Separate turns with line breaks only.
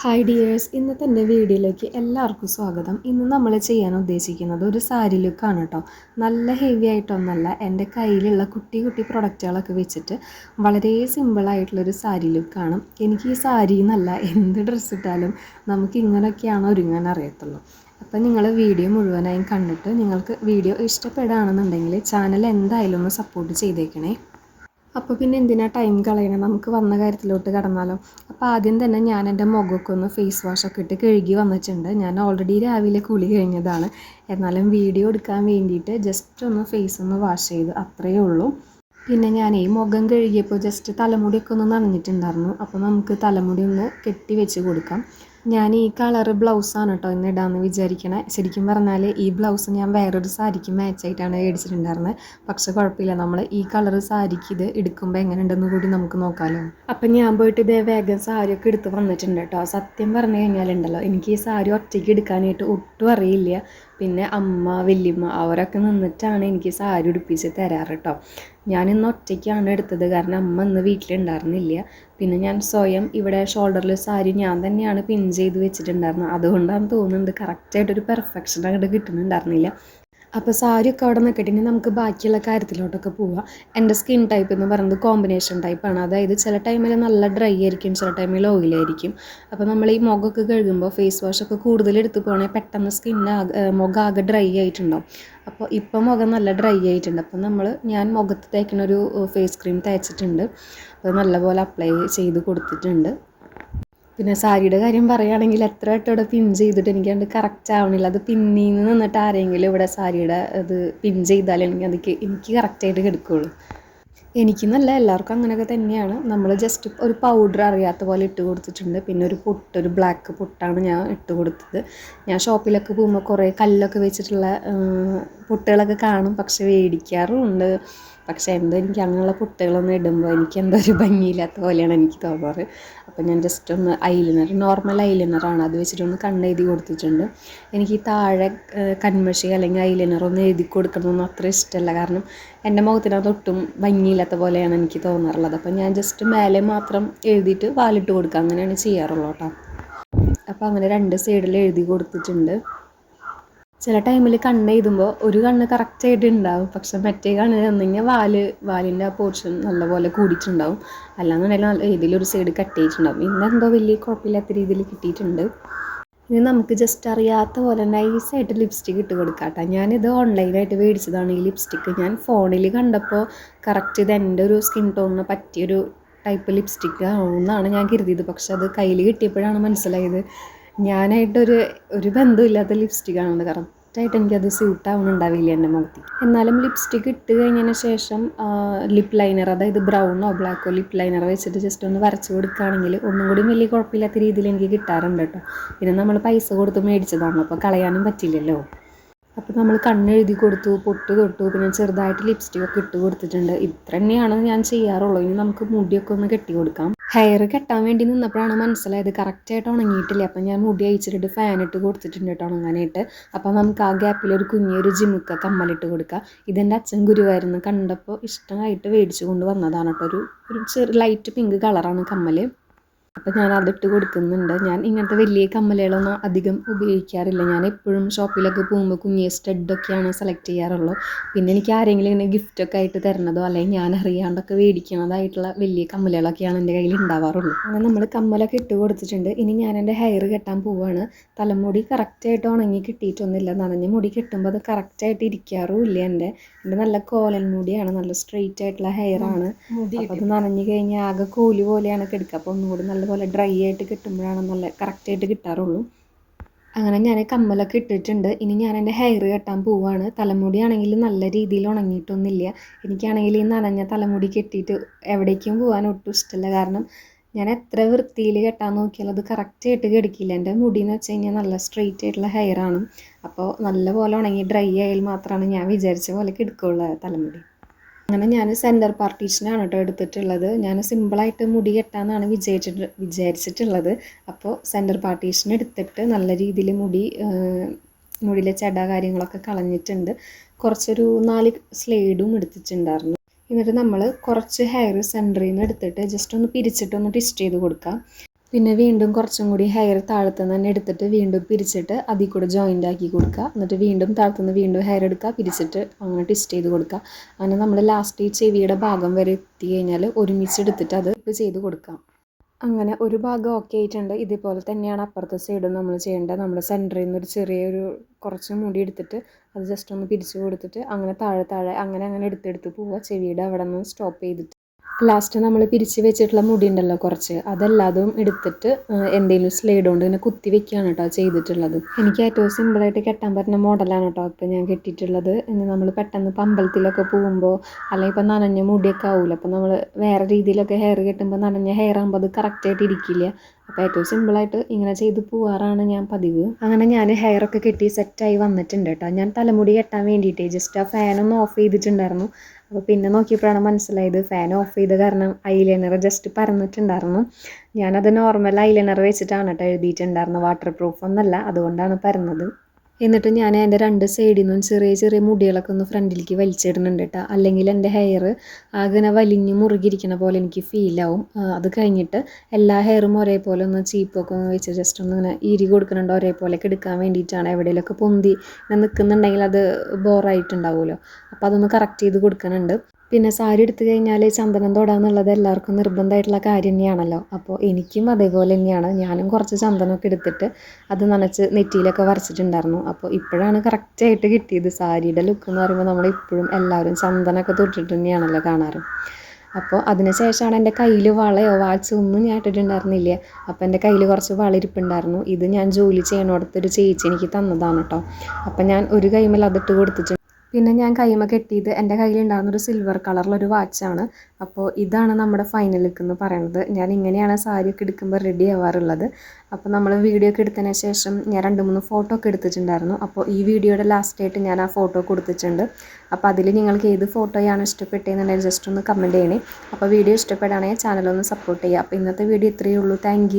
Hi dears ഇന്നത്തെ എന്റെ വീഡിയോയിലേക്ക് എല്ലാവർക്കും സ്വാഗതം. ഇന്ന് നമ്മൾ ചെയ്യാൻ ഉദ്ദേശിക്കുന്നത് ഒരു സാരി ലുക്കാണ് കേട്ടോ നല്ല ഹെവി ആയിട്ടൊന്നല്ല എന്റെ കയ്യിലുള്ള കുട്ടി കുട്ടി പ്രൊഡക്റ്റുകളൊക്കെ വെച്ചിട്ട് വളരെ സിമ്പിളായിട്ടുള്ളൊരു സാരി ലുക്കാണ് എനിക്ക് ഈ സാരി എന്നല്ല എന്ത് ഡ്രസ്സ് ഇട്ടാലും നമുക്ക് ഇങ്ങനെയൊക്കെയാണ് ഒരുങ്ങാൻ അറിയത്തുള്ളൂ. അപ്പം നിങ്ങൾ വീഡിയോ മുഴുവനായും കണ്ടിട്ട് നിങ്ങൾക്ക് വീഡിയോ ഇഷ്ടപ്പെടുകയാണെന്നുണ്ടെങ്കിൽ ചാനൽ എന്തായാലും ഒന്ന് സപ്പോർട്ട് ചെയ്തേക്കണേ. അപ്പോൾ പിന്നെ എന്തിനാണ് ടൈം കളയണം? നമുക്ക് വന്ന കാര്യത്തിലോട്ട് കടന്നാലോ. അപ്പോൾ ആദ്യം തന്നെ ഞാൻ എന്റെ മുഖമൊക്കെ ഒന്ന് ഫേസ് വാഷൊക്കെ ഇട്ട് കഴുകി വന്നിട്ടുണ്ട്. ഞാൻ ഓൾറെഡി രാവിലെ കുളി കഴിഞ്ഞതാണ്. എന്നാലും വീഡിയോ എടുക്കാൻ വേണ്ടിയിട്ട് ജസ്റ്റ് ഒന്ന് ഫേസ് ഒന്ന് വാഷ് ചെയ്ത് അത്രയേ ഉള്ളൂ. പിന്നെ ഞാൻ ഈ മുഖം കഴുകിയപ്പോൾ ജസ്റ്റ് തലമുടിയൊക്കെ ഒന്ന് നനഞ്ഞിട്ടുണ്ടായിരുന്നു. അപ്പോൾ നമുക്ക് തലമുടി ഒന്ന് കെട്ടി വെച്ച് കൊടുക്കാം. ഞാൻ ഈ കളറ് ബ്ലൗസാണ് കേട്ടോ ഇന്ന് ഇടാമെന്ന് വിചാരിക്കണേ. ശരിക്കും പറഞ്ഞാൽ ഈ ബ്ലൗസ് ഞാൻ വേറൊരു സാരിക്ക് മാച്ചായിട്ടാണ് മേടിച്ചിട്ടുണ്ടായിരുന്നത് പക്ഷെ കുഴപ്പമില്ല നമ്മൾ ഈ കളറ് സാരിക്ക് ഇത് എടുക്കുമ്പോൾ എങ്ങനെ ഉണ്ടെന്ന് കൂടി നമുക്ക് നോക്കാമല്ലോ അപ്പം ഞാൻ പോയിട്ട് ഇതേ വേഗം സാരിയൊക്കെ എടുത്ത് വന്നിട്ടുണ്ട് കേട്ടോ സത്യം പറഞ്ഞു കഴിഞ്ഞാലുണ്ടല്ലോ എനിക്ക് ഈ സാരി ഒറ്റയ്ക്ക് എടുക്കാനായിട്ട് ഒട്ടും അറിയില്ല. പിന്നെ അമ്മ വല്യമ്മ അവരൊക്കെ നിന്നിട്ടാണ് എനിക്ക് സാരി ഉടുപ്പിച്ച് തരാറ് കേട്ടോ ഞാൻ ഇന്ന് ഒറ്റയ്ക്കാണ് എടുത്തത്. കാരണം അമ്മ ഇന്ന് വീട്ടിലുണ്ടായിരുന്നില്ല. പിന്നെ ഞാൻ സ്വയം ഇവിടെ ഷോൾഡറിൽ സാരി ഞാൻ തന്നെയാണ് പിൻ ചെയ്ത് വെച്ചിട്ടുണ്ടായിരുന്നത്. അതുകൊണ്ടാണ് തോന്നുന്നുണ്ട് കറക്റ്റായിട്ടൊരു പെർഫെക്ഷൻ അങ്ങോട്ട് കിട്ടുന്നുണ്ടായിരുന്നില്ല. അപ്പോൾ സാരിയൊക്കെ അവിടെ നിൽക്കട്ടെ ഇനി നമുക്ക് ബാക്കിയുള്ള കാര്യത്തിലോട്ടൊക്കെ പോവാം. എന്റെ സ്കിൻ ടൈപ്പ് എന്ന് പറയുന്നത് കോമ്പിനേഷൻ ടൈപ്പാണ് അതായത് ചില ടൈമിൽ നല്ല ഡ്രൈ ആയിരിക്കും ചില ടൈമിൽ ഓയിലായിരിക്കും അപ്പോൾ നമ്മൾ ഈ മുഖമൊക്കെ കഴുകുമ്പോൾ ഫേസ് വാഷൊക്കെ കൂടുതൽ എടുത്ത് പോകണമെങ്കിൽ പെട്ടെന്ന് സ്കിന്ന് മുഖം ആകെ ഡ്രൈ ആയിട്ടുണ്ടാവും. അപ്പോൾ ഇപ്പം മുഖം നല്ല ഡ്രൈ ആയിട്ടുണ്ട്. അപ്പോൾ നമ്മൾ ഞാൻ മുഖത്ത് തേക്കുന്ന ഒരു ഫേസ് ക്രീം തേച്ചിട്ടുണ്ട്. അത് നല്ലപോലെ അപ്ലൈ ചെയ്ത് കൊടുത്തിട്ടുണ്ട്. പിന്നെ സാരിയുടെ കാര്യം പറയുകയാണെങ്കിൽ എത്ര വട്ടം ഇവിടെ പിൻ ചെയ്തിട്ട് എനിക്ക് അത് കറക്റ്റ് ആവണില്ല. അത് പിന്നിൽ നിന്ന് നിന്നിട്ട് ആരെങ്കിലും ഇവിടെ സാരിയുടെ അത് പിൻ ചെയ്താൽ എനിക്ക് അതിക്ക് എനിക്ക് കറക്റ്റായിട്ട് കിടക്കുകയുള്ളൂ എനിക്കെന്നല്ല എല്ലാവർക്കും അങ്ങനെയൊക്കെ തന്നെയാണ്. നമ്മൾ ജസ്റ്റ് ഒരു പൗഡർ അറിയാത്ത പോലെ ഇട്ട് കൊടുത്തിട്ടുണ്ട്. പിന്നെ ഒരു പൊട്ട് ഒരു ബ്ലാക്ക് പൊട്ടാണ് ഞാൻ ഇട്ട് കൊടുത്തത്. ഞാൻ ഷോപ്പിലൊക്കെ പോകുമ്പോൾ കുറേ കല്ലൊക്കെ വെച്ചിട്ടുള്ള പൊട്ടുകളൊക്കെ കാണും. പക്ഷെ മേടിക്കാറുമുണ്ട് പക്ഷേ എന്തോ എനിക്ക് അങ്ങനെയുള്ള കുട്ടികളൊന്നും ഇടുമ്പോൾ എനിക്ക് എന്തോ ഒരു ഭംഗിയില്ലാത്ത പോലെയാണ് എനിക്ക് തോന്നാറ്. അപ്പോൾ ഞാൻ ജസ്റ്റ് ഒന്ന് ഐലിനർ നോർമൽ ഐലിനറാണ് അത് വെച്ചിട്ടൊന്ന് കണ്ണെഴുതി കൊടുത്തിട്ടുണ്ട്. എനിക്ക് താഴെ കൺമഷി അല്ലെങ്കിൽ ഐലിനർ ഒന്ന് എഴുതി കൊടുക്കണമെന്ന് അത്ര ഇഷ്ടമല്ല കാരണം എന്റെ മുഖത്തിനകത്ത് ഒട്ടും ഭംഗിയില്ലാത്ത പോലെയാണ് എനിക്ക് തോന്നാറുള്ളത്. അപ്പോൾ ഞാൻ ജസ്റ്റ് മേലെ മാത്രം എഴുതിയിട്ട് വാലിട്ട് കൊടുക്കുക. അങ്ങനെയാണ് ചെയ്യാറുള്ളത് കേട്ടോ. അപ്പോൾ അങ്ങനെ രണ്ട് സൈഡിൽ എഴുതി കൊടുത്തിട്ടുണ്ട്. ചില ടൈമിൽ കണ്ണ് എഴുതുമ്പോൾ ഒരു കണ്ണ് കറക്റ്റായിട്ട് ഉണ്ടാവും പക്ഷെ മറ്റേ കണ്ണ് ഒന്നെങ്കിൽ വാൽ വാലിന്റെ ആ പോർഷൻ നല്ലപോലെ കൂടിയിട്ടുണ്ടാവും. അല്ലാന്നുണ്ടെങ്കിൽ നല്ല ഒരു സൈഡ് കട്ട് ചെയ്തിട്ടുണ്ടാവും. ഇന്നെന്തോ വലിയ കുഴപ്പമില്ലാത്ത രീതിയിൽ കിട്ടിയിട്ടുണ്ട്. ഇനി നമുക്ക് ജസ്റ്റ് അറിയാത്ത പോലെ നൈസായിട്ട് ലിപ്സ്റ്റിക്ക് ഇട്ട് കൊടുക്കാം കേട്ടോ ഞാനിത് ഓൺലൈനായിട്ട് മേടിച്ചതാണ് ഈ ലിപ്സ്റ്റിക്ക് ഞാൻ ഫോണിൽ കണ്ടപ്പോൾ കറക്റ്റ് ഇത് എന്റെ ഒരു സ്കിൻ ടോണിന് പറ്റിയൊരു ടൈപ്പ് ലിപ്സ്റ്റിക്ക് ആണെന്നാണ് ഞാൻ കരുതിയത്. പക്ഷെ അത് കയ്യിൽ കിട്ടിയപ്പോഴാണ് മനസ്സിലായത്. ഞാനായിട്ടൊരു ഒരു ബന്ധമില്ലാത്ത ലിപ്സ്റ്റിക്കാണ് കറക്റ്റായിട്ട് എനിക്കത് സ്യൂട്ട് ആവുന്നുണ്ടാവില്ല എന്റെ മുഖത്ത്. എന്നാലും ലിപ്സ്റ്റിക്ക് ഇട്ട് കഴിഞ്ഞതിന് ശേഷം ലിപ് ലൈനർ അതായത് ബ്രൗണോ ബ്ലാക്കോ ലിപ് ലൈനർ വെച്ചിട്ട് ജസ്റ്റ് ഒന്ന് വരച്ച് കൊടുക്കുകയാണെങ്കിൽ ഒന്നും കൂടി വലിയ കുഴപ്പമില്ലാത്ത രീതിയിൽ എനിക്ക് കിട്ടാറുണ്ട് കേട്ടോ. പിന്നെ നമ്മൾ പൈസ കൊടുത്ത് മേടിച്ചതാണ് അപ്പോൾ കളയാനും പറ്റില്ലല്ലോ. അപ്പോൾ നമ്മൾ കണ്ണെഴുതി കൊടുത്തു പൊട്ട് തൊട്ടു പിന്നെ ചെറുതായിട്ട് ലിപ്സ്റ്റിക്കൊക്കെ ഇട്ട് കൊടുത്തിട്ടുണ്ട്. ഇത്ര തന്നെയാണ് ഞാൻ ചെയ്യാറുള്ളൂ. ഇനി നമുക്ക് മുടിയൊക്കെ ഒന്ന് കെട്ടി കൊടുക്കാം. ഹെയർ കെട്ടാൻ വേണ്ടി നിന്നപ്പോഴാണ് മനസ്സിലായത് കറക്റ്റായിട്ട് ഉണങ്ങിയിട്ടില്ല? അപ്പം ഞാൻ മുടി അയച്ചിട്ട് ഫാൻ ഇട്ട് കൊടുത്തിട്ടുണ്ട് കേട്ടോ ഉണങ്ങാനായിട്ട്. അപ്പം നമുക്ക് ആ ഗ്യാപ്പിൽ ഒരു കുഞ്ഞൊരു ജിമുക്ക കമ്മലിട്ട് കൊടുക്കുക ഇതെന്റെ അച്ഛൻ ഗുരുവായിരുന്നു കണ്ടപ്പോൾ ഇഷ്ടമായിട്ട് മേടിച്ചു കൊണ്ട് വന്നതാണ് കേട്ടോ. ഒരു ഒരു ചെറു ലൈറ്റ് പിങ്ക് കളറാണ് കമ്മൽ അപ്പോൾ ഞാൻ അതിട്ട് കൊടുക്കുന്നുണ്ട്. ഞാൻ ഇങ്ങനത്തെ വലിയ കമ്മലുകളൊന്നും അധികം ഉപയോഗിക്കാറില്ല. ഞാൻ എപ്പോഴും ഷോപ്പിലൊക്കെ പോകുമ്പോൾ കുഞ്ഞിയ സ്റ്റഡൊക്കെയാണ് സെലക്ട് ചെയ്യാറുള്ളൂ. പിന്നെ എനിക്ക് ആരെങ്കിലും ഇങ്ങനെ ഗിഫ്റ്റൊക്കെ ആയിട്ട് തരണതോ അല്ലെങ്കിൽ ഞാൻ അറിയാണ്ടൊക്കെ മേടിക്കണതായിട്ടുള്ള വലിയ കമ്മലുകളൊക്കെയാണ് എന്റെ കയ്യിൽ ഉണ്ടാവാറുള്ളൂ. അങ്ങനെ നമ്മൾ കമ്മലൊക്കെ ഇട്ട് കൊടുത്തിട്ടുണ്ട്. ഇനി ഞാൻ എന്റെ ഹെയർ കെട്ടാൻ പോവുകയാണ് തലമുടി കറക്റ്റായിട്ട് ഉണങ്ങി കിട്ടിയിട്ടൊന്നുമില്ല. നനഞ്ഞ മുടി കെട്ടുമ്പോൾ അത് കറക്റ്റായിട്ട് ഇരിക്കാറും ഇല്ല എന്റെ. എന്റെ നല്ല കോലൻ മുടിയാണ്. നല്ല സ്ട്രെയിറ്റ് ആയിട്ടുള്ള ഹെയറാണ് അപ്പോൾ അത് നനഞ്ഞു കഴിഞ്ഞാൽ ആകെ കോലി പോലെയാണ് കിടക്കുക. അപ്പോൾ ഒന്നുകൂടി നല്ലപോലെ ഡ്രൈ ആയിട്ട് കിട്ടുമ്പോഴാണ് നല്ല കറക്റ്റായിട്ട് കിട്ടാറുള്ളൂ. അങ്ങനെ ഞാൻ കമ്മലൊക്കെ ഇട്ടിട്ടുണ്ട്. ഇനി ഞാൻ എന്റെ ഹെയർ കെട്ടാൻ പോവുകയാണ് തലമുടിയാണെങ്കിൽ നല്ല രീതിയിൽ ഉണങ്ങിയിട്ടൊന്നുമില്ല. എനിക്കാണെങ്കിൽ ഈ നനഞ്ഞ തലമുടി കെട്ടിയിട്ട് എവിടേക്കും പോകാൻ ഒട്ടും ഇഷ്ടമില്ല കാരണം ഞാൻ എത്ര വൃത്തിയിൽ കെട്ടാൻ നോക്കിയാലും അത് കറക്റ്റായിട്ട് കെടുക്കില്ല. എന്റെ മുടി എന്ന് വെച്ച് കഴിഞ്ഞാൽ നല്ല സ്ട്രെയിറ്റ് ആയിട്ടുള്ള ഹെയറാണ് അപ്പോൾ നല്ലപോലെ ഉണങ്ങി ഡ്രൈ ആയാൽ മാത്രമാണ് ഞാൻ വിചാരിച്ച പോലെ കിടക്കുള്ളൂ തലമുടി. അങ്ങനെ ഞാൻ സെന്റർ പാർട്ടീഷനാണ് കേട്ടോ എടുത്തിട്ടുള്ളത്. ഞാൻ സിമ്പിളായിട്ട് മുടി കെട്ടാമെന്നാണ് വിചാരിച്ചിട്ട് വിചാരിച്ചിട്ടുള്ളത്. അപ്പോൾ സെന്റർ പാർട്ടീഷൻ എടുത്തിട്ട് നല്ല രീതിയിൽ മുടി മുടിയിലെ ചെട കാര്യങ്ങളൊക്കെ കളഞ്ഞിട്ടുണ്ട്. കുറച്ചൊരു നാല് സ്ലേഡും എടുത്തിട്ടുണ്ടായിരുന്നു. എന്നിട്ട് നമ്മൾ കുറച്ച് ഹെയർ സെന്ററിൽ നിന്ന് എടുത്തിട്ട് ജസ്റ്റ് ഒന്ന് പിരിച്ചിട്ടൊന്ന് ട്വിസ്റ്റ് ചെയ്ത് കൊടുക്കാം. പിന്നെ വീണ്ടും കുറച്ചും കൂടി ഹെയർ താഴത്തുനിന്ന് തന്നെ എടുത്തിട്ട് വീണ്ടും പിരിച്ചിട്ട് അതിൽ കൂടെ ജോയിന്റ് ആക്കി കൊടുക്കുക. എന്നിട്ട് വീണ്ടും താഴത്തുനിന്ന് വീണ്ടും ഹെയർ എടുക്കുക പിരിച്ചിട്ട് അങ്ങനെ ട്വിസ്റ്റ് ചെയ്ത് കൊടുക്കുക. അങ്ങനെ നമ്മൾ ലാസ്റ്റ് ഈ ചെവിയുടെ ഭാഗം വരെ എത്തി കഴിഞ്ഞാൽ ഒരുമിച്ച് എടുത്തിട്ട് അത് ഇപ്പോൾ ചെയ്ത് കൊടുക്കാം. അങ്ങനെ ഒരു ഭാഗം ഓക്കെ ആയിട്ടുണ്ട്. ഇതേപോലെ തന്നെയാണ് അപ്പുറത്തെ സൈഡും നമ്മൾ ചെയ്യേണ്ടത്. നമ്മൾ സെന്ററിൽ നിന്ന് ഒരു ചെറിയൊരു കുറച്ച് മുടി എടുത്തിട്ട് അത് ജസ്റ്റ് ഒന്ന് പിരിച്ചു കൊടുത്തിട്ട് അങ്ങനെ താഴെ താഴെ അങ്ങനെ അങ്ങനെ എടുത്തെടുത്ത് പോവുക. ചെവിയുടെ അവിടെ നിന്ന് സ്റ്റോപ്പ് ചെയ്തിട്ട്. ലാസ്റ്റ് നമ്മൾ പിരിച്ച് വെച്ചിട്ടുള്ള മുടി ഉണ്ടല്ലോ കുറച്ച് അതെല്ലാതും എടുത്തിട്ട് എന്തെങ്കിലും സ്ലൈഡ് കൊണ്ട് ഇങ്ങനെ കുത്തി വെക്കുകയാണ് കേട്ടോ ചെയ്തിട്ടുള്ളത്. എനിക്ക് ഏറ്റവും സിമ്പിളായിട്ട് കെട്ടാൻ പറ്റുന്ന മോഡലാണ് കേട്ടോ ഇപ്പോൾ ഞാൻ കെട്ടിയിട്ടുള്ളത്. ഇനി നമ്മൾ പെട്ടെന്ന് പമ്പലത്തിലൊക്കെ പോകുമ്പോൾ അല്ലെങ്കിൽ ഇപ്പം നനഞ്ഞ മുടിയൊക്കെ ആവില്ല അപ്പം നമ്മൾ വേറെ രീതിയിലൊക്കെ ഹെയർ കെട്ടുമ്പോൾ നനഞ്ഞ ഹെയർ ആകുമ്പോൾ അത് കറക്റ്റായിട്ട് ഇരിക്കില്ല. അപ്പോൾ ഏറ്റവും സിമ്പിളായിട്ട് ഇങ്ങനെ ചെയ്ത് പോവാറാണ് ഞാൻ പതിവ്. അങ്ങനെ ഞാൻ ഹെയറൊക്കെ കെട്ടി സെറ്റായി വന്നിട്ടുണ്ട് കേട്ടോ ഞാൻ തലമുടി കെട്ടാൻ വേണ്ടിയിട്ട് ജസ്റ്റ് ആ ഫാനൊന്ന് ഓഫ് ചെയ്തിട്ടുണ്ടായിരുന്നു. അപ്പോൾ പിന്നെ നോക്കിയപ്പോഴാണ് മനസ്സിലായത് ഫാൻ ഓഫ് ചെയ്ത കാരണം ഐലൈനർ ജസ്റ്റ് പരന്നിട്ടുണ്ടായിരുന്നു. ഞാനത് നോർമൽ ഐലൈനർ വെച്ചിട്ടാണ് കേട്ടോ എഴുതിയിട്ടുണ്ടായിരുന്നത്. വാട്ടർ പ്രൂഫ് ഒന്നല്ല അതുകൊണ്ടാണ് പരന്നത്. എന്നിട്ട് ഞാൻ എന്റെ രണ്ട് സൈഡിൽ നിന്നും ചെറിയ ചെറിയ മുടികളൊക്കെ ഒന്ന് ഫ്രണ്ടിലേക്ക് വലിച്ചിടുന്നുണ്ട് കേട്ടോ അല്ലെങ്കിൽ എന്റെ ഹെയർ ആകെ വലിഞ്ഞു മുറുകിയിരിക്കണ പോലെ എനിക്ക് ഫീലാവും അത് കഴിഞ്ഞിട്ട് എല്ലാ ഹെയറും ഒരേപോലെ ഒന്ന് ചീപ്പൊക്കെ ഒന്ന് വെച്ച് ജസ്റ്റ് ഒന്ന് ഇങ്ങനെ ഇരി കൊടുക്കുന്നുണ്ട്. ഒരേപോലെയൊക്കെ എടുക്കാൻ വേണ്ടിയിട്ടാണ് എവിടെയെങ്കിലുമൊക്കെ പൊന്തി നിൽക്കുന്നുണ്ടെങ്കിൽ അത് ബോറായിട്ടുണ്ടാവുമല്ലോ അപ്പോൾ അതൊന്ന് കറക്റ്റ് ചെയ്ത് കൊടുക്കുന്നുണ്ട്. പിന്നെ സാരി എടുത്തു കഴിഞ്ഞാൽ ചന്ദനം തൊടാന്നുള്ളത് എല്ലാവർക്കും നിർബന്ധമായിട്ടുള്ള കാര്യം തന്നെയാണല്ലോ. അപ്പോൾ എനിക്കും അതേപോലെ തന്നെയാണ്. ഞാനും കുറച്ച് ചന്ദനമൊക്കെ എടുത്തിട്ട് അത് നനച്ച് നെറ്റിയിലൊക്കെ വരച്ചിട്ടുണ്ടായിരുന്നു. അപ്പോൾ ഇപ്പോഴാണ് കറക്റ്റായിട്ട് കിട്ടിയത് സാരിയുടെ ലുക്ക് എന്ന് പറയുമ്പോൾ നമ്മൾ ഇപ്പോഴും എല്ലാവരും ചന്ദനമൊക്കെ തൊട്ടിട്ട് തന്നെയാണല്ലോ കാണാറ്. അപ്പോൾ അതിനുശേഷമാണ് എന്റെ കയ്യിൽ വളയോ വാച്ചോ ഒന്നും ഞാൻ ഇട്ടിട്ടുണ്ടായിരുന്നില്ല. അപ്പോൾ എന്റെ കയ്യിൽ കുറച്ച് വളരിപ്പുണ്ടായിരുന്നു. ഇത് ഞാൻ ജോലി ചെയ്യണോടത്തൊരു ചേച്ചി എനിക്ക് തന്നതാണ് കേട്ടോ. അപ്പോൾ ഞാൻ ഒരു കൈമേൽ അതിട്ട് കൊടുത്തിട്ടുണ്ട്. പിന്നെ ഞാൻ കൈമ കെട്ടിയത് എന്റെ കയ്യിലുണ്ടാകുന്നൊരു സിൽവർ കളറിലൊരു വാച്ചാണ് അപ്പോൾ ഇതാണ് നമ്മുടെ ഫൈനൽ ലുക്ക് എന്ന് പറയുന്നത്. ഞാൻ ഇങ്ങനെയാണ് സാരിയൊക്കെ എടുക്കുമ്പോൾ റെഡി ആവാറുള്ളത്. അപ്പോൾ നമ്മൾ വീഡിയോ ഒക്കെ എടുത്തതിന് ശേഷം ഞാൻ രണ്ട് മൂന്ന് ഫോട്ടോ ഒക്കെ എടുത്തിട്ടുണ്ടായിരുന്നു. അപ്പോൾ ഈ വീഡിയോയുടെ ലാസ്റ്റ് ആയിട്ട് ഞാൻ ആ ഫോട്ടോ കൊടുത്തിട്ടുണ്ട്. അപ്പോൾ അതിൽ നിങ്ങൾക്ക് ഏത് ഫോട്ടോയാണ് ഇഷ്ടപ്പെട്ടതെന്നുണ്ടെങ്കിൽ ജസ്റ്റ് ഒന്ന് കമന്റ് ചെയ്യണേ. അപ്പോൾ വീഡിയോ ഇഷ്ടപ്പെടുകയാണെങ്കിൽ ചാനലൊന്ന് സപ്പോർട്ട് ചെയ്യുക. അപ്പോൾ ഇന്നത്തെ വീഡിയോ ഇത്രയേ ഉള്ളൂ. താങ്ക്